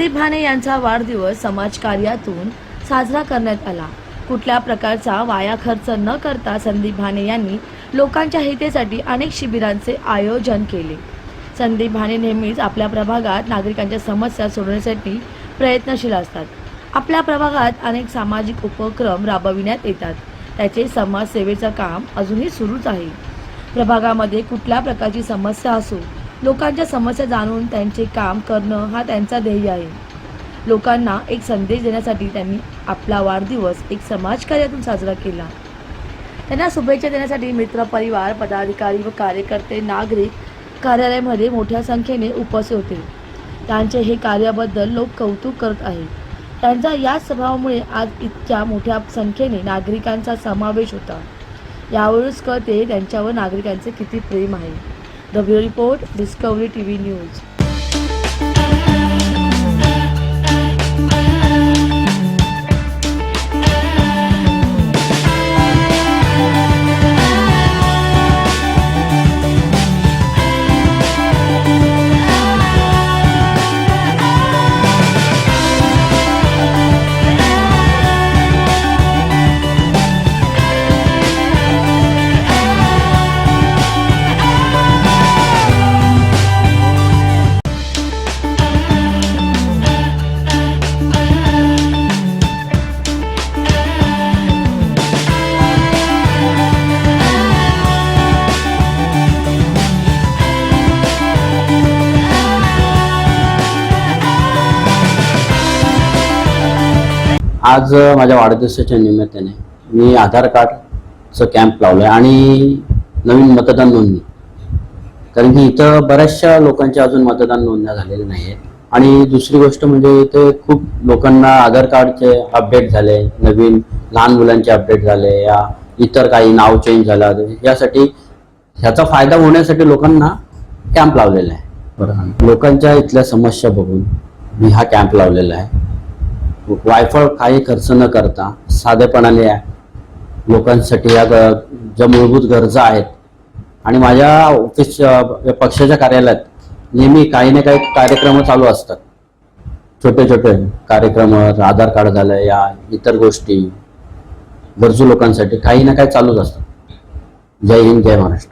संदीप भाने यांचा वाढदिवस समाजकार्यातून साजरा करण्यात आला. कुठल्या प्रकारचा वाया खर्च न करता संदीप भाने यांनी लोकांच्या हितेसाठी अनेक शिबिरांचे आयोजन केले. संदीप भाने नेहमीच आपल्या प्रभागात नागरिकांच्या समस्या सोडवण्यासाठी प्रयत्नशील असतात. आपल्या प्रभागात अनेक सामाजिक उपक्रम राबविण्यात येतात. त्याचे समाजसेवेचं काम अजूनही सुरूच आहे. प्रभागामध्ये कुठल्या प्रकारची समस्या असो लोकांच्या समस्या जाणून त्यांचे काम करणं हा त्यांचा ध्येय आहे. लोकांना एक संदेश देण्यासाठी त्यांनी आपला वाढदिवस एक समाजकार्यातून साजरा केला. त्यांना शुभेच्छा देण्यासाठी मित्रपरिवार पदाधिकारी व कार्यकर्ते नागरिक कार्यालयामध्ये मोठ्या संख्येने उपस्थित होते. त्यांचे हे कार्याबद्दल लोक कौतुक करत आहेत. त्यांच्या या स्वभावामुळे आज इतक्या मोठ्या संख्येने नागरिकांचा समावेश होता. यावरूनच कळते त्यांच्यावर नागरिकांचे किती प्रेम आहे. The Bureau Report, Discovery TV News. आज माझ्या वाढदिवसाच्या निमित्ताने मी आधार कार्डचं कॅम्प लावलं आहे आणि नवीन मतदान नोंदणी. कारण की इथं बऱ्याचशा लोकांच्या अजून मतदान नोंदण्या झालेल्या नाही आहेत आणि दुसरी गोष्ट म्हणजे इथे खूप लोकांना आधार कार्डचे अपडेट झाले नवीन लहान मुलांचे अपडेट झाले या इतर काही नाव चेंज झालं यासाठी ह्याचा फायदा होण्यासाठी लोकांना कॅम्प लावलेला आहे. बरं. लोकांच्या इथल्या समस्या बघून मी हा कॅम्प लावलेला आहे. वायफळ काही खर्च न करता साधेपणाने लोकांसाठी या ज्या मूलभूत गरजा आहेत आणि माझ्या ऑफिस पक्षाच्या कार्यालयात नेहमी काही ना काही कार्यक्रम चालू असतात. छोटे छोटे कार्यक्रम आधार कार्ड झालं या इतर गोष्टी गरजू लोकांसाठी काही ना काही चालूच असतात. जय हिंद जय महाराष्ट्र.